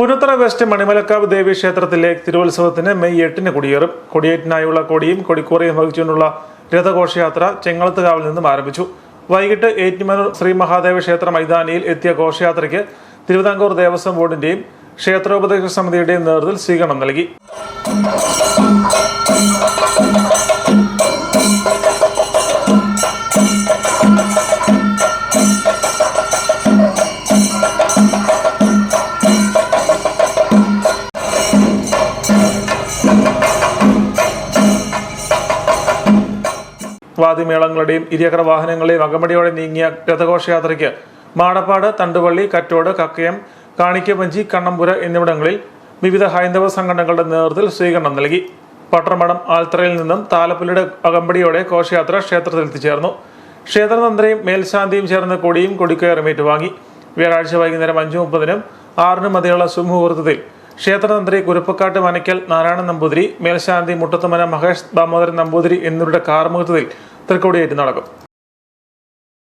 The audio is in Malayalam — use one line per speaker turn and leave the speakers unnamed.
പുനത്തറ വെസ്റ്റ് മണിമലക്കാവ് ദേവി ക്ഷേത്രത്തിലെ തിരുവത്സവത്തിന് മെയ് എട്ടിന് കൊടിയേറും. കൊടിയേറ്റിനായുള്ള കൊടിയും കൊടിക്കൂറയും വഹിച്ചുകൊണ്ടുള്ള രഥഘോഷയാത്ര ചെങ്ങളത്തുകാവിൽ നിന്നും ആരംഭിച്ചു. വൈകിട്ട് ഏറ്റുമനൂർ ശ്രീ മഹാദേവ ക്ഷേത്ര മൈതാനിയിൽ എത്തിയ ഘോഷയാത്രയ്ക്ക് തിരുവിതാംകൂർ ദേവസ്വം ബോർഡിന്റെയും ക്ഷേത്രോപദേശക സമിതിയുടെയും നേതൃത്വത്തിൽ സ്വീകരണം നൽകി. വാദ്യമേളങ്ങളുടെയും ഇരുചക്ര വാഹനങ്ങളുടെയും അകമടിയോടെ നീങ്ങിയ രഥഘോഷയാത്രയ്ക്ക് മാടപ്പാട് തണ്ടുവള്ളി കറ്റോട് കക്കയം കാണിക്കവഞ്ചി കണ്ണമ്പുര എന്നിവിടങ്ങളിൽ വിവിധ ഹൈന്ദവ സംഘടനകളുടെ നേതൃത്വത്തിൽ സ്വീകരണം നൽകി. പട്ടർമഠം ആൽത്തറയിൽ നിന്നും താലപ്പുലിയുടെ അകമ്പടിയോടെ ഘോഷയാത്ര ക്ഷേത്രത്തിൽ എത്തിച്ചേർന്നു. ക്ഷേത്രതന്ത്രയും മേൽശാന്തിയും ചേർന്ന് കൊടിയും കൊടിക്കയറും ഏറ്റുവാങ്ങി. വ്യാഴാഴ്ച വൈകുന്നേരം അഞ്ചു മുപ്പതിനും ആറിനും മതിയുള്ള സുമുഹൂർത്തത്തിൽ ക്ഷേത്രതന്ത്രി കുരുപ്പക്കാട്ട് മനയ്ക്കൽ നാരായണൻ നമ്പൂതിരി മേൽശാന്തി മുട്ടത്തുമന മഹേഷ് ദാമോദരൻ നമ്പൂതിരി എന്നിവരുടെ കാർമുഖത്തിൽ തൃക്കൊടിയേറ്റ് നടക്കും.